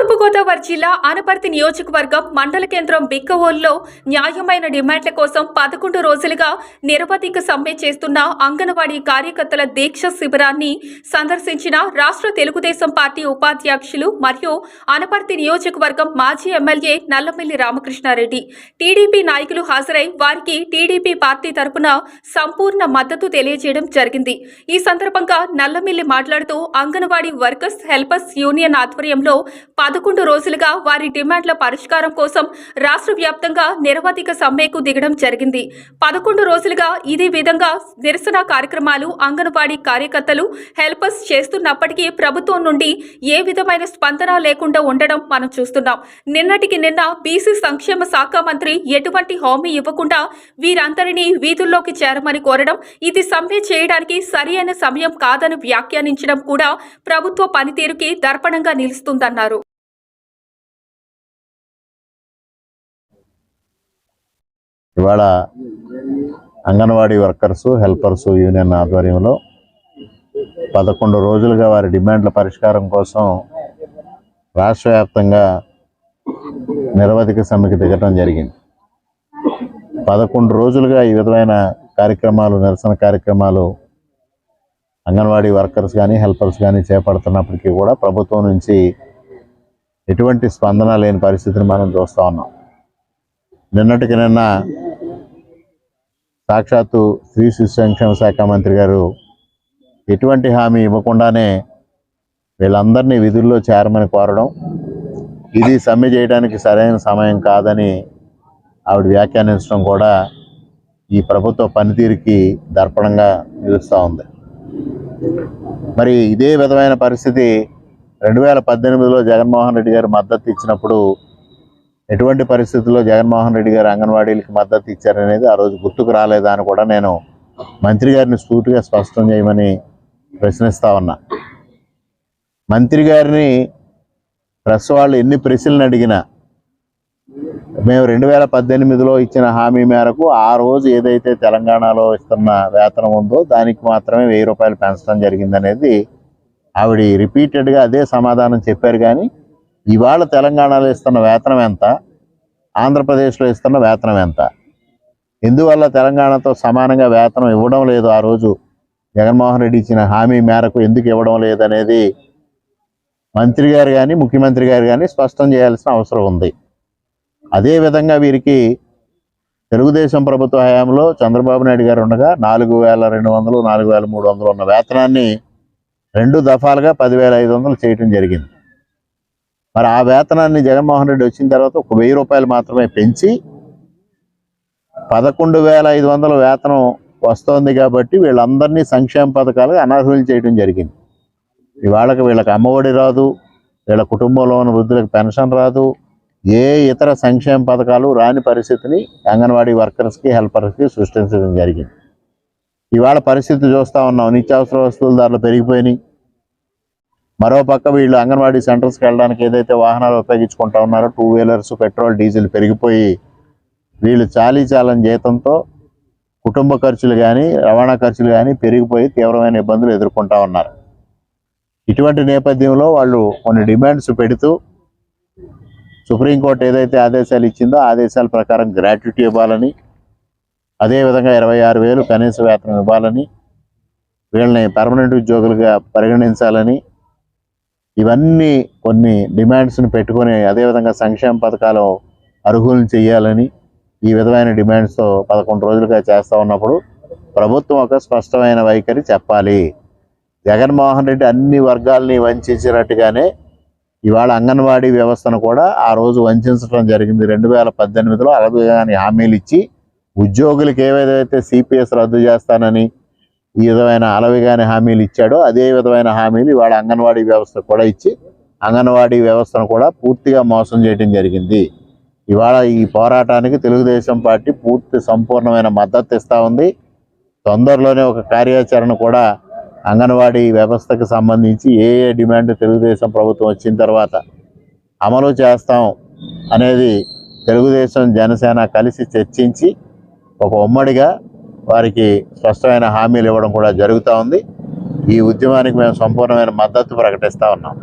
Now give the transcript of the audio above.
తూర్పుగోదావరి జిల్లా అనపర్తి నియోజకవర్గం మండల కేంద్రం బిక్కవోల్లో న్యాయమైన డిమాండ్ల కోసం పదకొండు రోజులుగా నిరవధిక సమ్మె చేస్తున్న అంగన్వాడీ కార్యకర్తల దీక్ష శిబిరాన్ని సందర్శించిన రాష్ట్ర తెలుగుదేశం పార్టీ ఉపాధ్యక్షులు మరియు అనపర్తి నియోజకవర్గం మాజీ ఎమ్మెల్యే నల్లమిల్లి రామకృష్ణారెడ్డి. టీడీపీ నాయకులు హాజరై వారికి టీడీపీ పార్టీ తరపున సంపూర్ణ మద్దతు తెలియజేయడం జరిగింది. ఈ సందర్భంగా నల్లమిల్లి మాట్లాడుతూ అంగన్వాడీ వర్కర్స్ హెల్పర్స్ యూనియన్ ఆధ్వర్యంలో పదకొండు రోజులుగా వారి డిమాండ్ల పరిష్కారం కోసం రాష్ట్ర వ్యాప్తంగా నిరవధిక సమ్మెకు దిగడం జరిగింది. పదకొండు రోజులుగా ఇదే విధంగా నిరసన కార్యక్రమాలు అంగన్వాడీ కార్యకర్తలు హెల్పర్స్ చేస్తున్నప్పటికీ ప్రభుత్వం నుండి ఏ విధమైన స్పందన లేకుండా ఉండడం మనం చూస్తున్నాం. నిన్నటికి నిన్న బీసీ సంక్షేమ శాఖ మంత్రి ఎటువంటి హామీ ఇవ్వకుండా వీరందరినీ వీధుల్లోకి చేరమని కోరడం ఇది సమ్మె చేయడానికి సరి అయిన సమయం కాదని వ్యాఖ్యానించడం కూడా ప్రభుత్వ పనితీరుకి దర్పణంగా నిలుస్తుందన్నారు. ఇవాళ అంగన్వాడీ వర్కర్స్ హెల్పర్స్ యూనియన్ ఆధ్వర్యంలో పదకొండు రోజులుగా వారి డిమాండ్ల పరిష్కారం కోసం రాష్ట్ర వ్యాప్తంగా నిరవధిక సమ్మెకి దిగటం జరిగింది. పదకొండు రోజులుగా ఈ విధమైన కార్యక్రమాలు నిరసన కార్యక్రమాలు అంగన్వాడీ వర్కర్స్ కానీ హెల్పర్స్ కానీ చేపడుతున్నప్పటికీ కూడా ప్రభుత్వం నుంచి ఎటువంటి స్పందన లేని పరిస్థితిని మనం చూస్తూ ఉన్నాం. నిన్నటికి నిన్న సాక్షాత్తు స్త్రీ శిశు సంక్షేమ శాఖ మంత్రి గారు ఎటువంటి హామీ ఇవ్వకుండానే వీళ్ళందరినీ విధుల్లో చేరమని కోరడం ఇది సమ్మె చేయడానికి సరైన సమయం కాదని ఆవిడ వ్యాఖ్యానించడం కూడా ఈ ప్రభుత్వ పనితీరుకి దర్పణంగా నిలుస్తూ ఉంది. మరి ఇదే విధమైన పరిస్థితి రెండు వేల పద్దెనిమిదిలో జగన్మోహన్ రెడ్డి గారు మద్దతు ఇచ్చినప్పుడు ఎటువంటి పరిస్థితుల్లో జగన్మోహన్ రెడ్డి గారు అంగన్వాడీలకి మద్దతు ఇచ్చారనేది ఆ రోజు గుర్తుకు రాలేదా అని కూడా నేను మంత్రి గారిని స్ఫూర్తిగా స్పష్టం చేయమని ప్రశ్నిస్తా ఉన్నా. మంత్రి గారిని ప్రెస్ వాళ్ళు ఎన్ని ప్రశ్నలు అడిగినా మేము రెండు వేల పద్దెనిమిదిలో ఇచ్చిన హామీ మేరకు ఆ రోజు ఏదైతే తెలంగాణలో ఇస్తున్న వేతనం ఉందో దానికి మాత్రమే వెయ్యి రూపాయలు పెంచడం జరిగిందనేది ఆవిడ రిపీటెడ్గా అదే సమాధానం చెప్పారు కానీ ఇవాళ తెలంగాణలో ఇస్తున్న వేతనం ఎంత? ఆంధ్రప్రదేశ్లో ఇస్తున్న వేతనం ఎంత? ఎందువల్ల తెలంగాణతో సమానంగా వేతనం ఇవ్వడం లేదు ఆ రోజు? జగన్మోహన్ రెడ్డి ఇచ్చిన హామీ మేరకు ఎందుకు ఇవ్వడం లేదనేది మంత్రి గారు కానీ ముఖ్యమంత్రి గారు కానీ స్పష్టం చేయాల్సిన అవసరం ఉంది. అదేవిధంగా వీరికి తెలుగుదేశం ప్రభుత్వ హయాంలో చంద్రబాబు నాయుడు గారు ఉండగా నాలుగు వేల రెండు వందలు నాలుగు వేల మూడు వందలు ఉన్న వేతనాన్ని రెండు దఫాలుగా పదివేల ఐదు వందలు చేయటం జరిగింది. మరి ఆ వేతనాన్ని జగన్మోహన్ రెడ్డి వచ్చిన తర్వాత ఒక వెయ్యి రూపాయలు మాత్రమే పెంచి పదకొండు వేల ఐదు వందల వేతనం వస్తోంది కాబట్టి వీళ్ళందరినీ సంక్షేమ పథకాలుగా అనర్హులు చేయడం జరిగింది. ఇవాళకి వీళ్ళకి అమ్మఒడి రాదు వీళ్ళ కుటుంబంలో ఉన్న వృద్ధులకు పెన్షన్ రాదు ఏ ఇతర సంక్షేమ పథకాలు రాని పరిస్థితిని అంగన్వాడీ వర్కర్స్కి హెల్పర్స్కి సృష్టించడం జరిగింది. ఇవాళ పరిస్థితి చూస్తూ ఉన్నాం. నిత్యావసర వస్తువుల ధరలు పెరిగిపోయినాయి. మరో పక్క వీళ్ళు అంగన్వాడీ సెంటర్స్కి వెళ్ళడానికి ఏదైతే వాహనాలు ఉపయోగించుకుంటా ఉన్నారో టూ వీలర్స్ పెట్రోల్ డీజిల్ పెరిగిపోయి వీళ్ళు చాలీ చాలని జీతంతో కుటుంబ ఖర్చులు కానీ రవాణా ఖర్చులు కానీ పెరిగిపోయి తీవ్రమైన ఇబ్బందులు ఎదుర్కొంటా ఉన్నారు. ఇటువంటి నేపథ్యంలో వాళ్ళు కొన్ని డిమాండ్స్ పెడుతూ సుప్రీంకోర్టు ఏదైతే ఆదేశాలు ఇచ్చిందో ఆదేశాల ప్రకారం గ్రాట్యుటీ ఇవ్వాలని అదేవిధంగా ఇరవై ఆరు వేలు కనీస వేతనం ఇవ్వాలని వీళ్ళని పర్మనెంట్ ఉద్యోగులుగా పరిగణించాలని ఇవన్నీ కొన్ని డిమాండ్స్ని పెట్టుకొని అదేవిధంగా సంక్షేమ పథకాలు అర్హులను చేయాలని ఈ విధమైన డిమాండ్స్తో పదకొండు రోజులుగా చేస్తూ ఉన్నప్పుడు ప్రభుత్వం ఒక స్పష్టమైన వైఖరి చెప్పాలి. జగన్మోహన్ రెడ్డి అన్ని వర్గాల్ని వంచినట్టుగానే ఇవాళ అంగన్వాడీ వ్యవస్థను కూడా ఆ రోజు వంచడం జరిగింది. రెండు వేల పద్దెనిమిదిలో అలవిగాని హామీలు ఇచ్చి ఉద్యోగులకు ఏవేదైతే సిపిఎస్ రద్దు చేస్తానని ఈ విధమైన అలవిగాని హామీలు ఇచ్చాడో అదే విధమైన హామీలు ఇవాళ అంగన్వాడీ వ్యవస్థ కూడా ఇచ్చి అంగన్వాడీ వ్యవస్థను కూడా పూర్తిగా మోసం చేయడం జరిగింది. ఇవాళ ఈ పోరాటానికి తెలుగుదేశం పార్టీ పూర్తి సంపూర్ణమైన మద్దతు ఇస్తూ ఉంది. తొందరలోనే ఒక కార్యాచరణ కూడా అంగన్వాడీ వ్యవస్థకు సంబంధించి ఏ ఏ డిమాండ్ తెలుగుదేశం ప్రభుత్వం వచ్చిన తర్వాత అమలు చేస్తాం అనేది తెలుగుదేశం జనసేన కలిసి చర్చించి ఒక ఉమ్మడిగా వారికి స్పష్టమైన హామీలు ఇవ్వడం కూడా జరుగుతూ ఉంది. ఈ ఉద్యమానికి మేము సంపూర్ణమైన మద్దతు ప్రకటిస్తూ ఉన్నాం.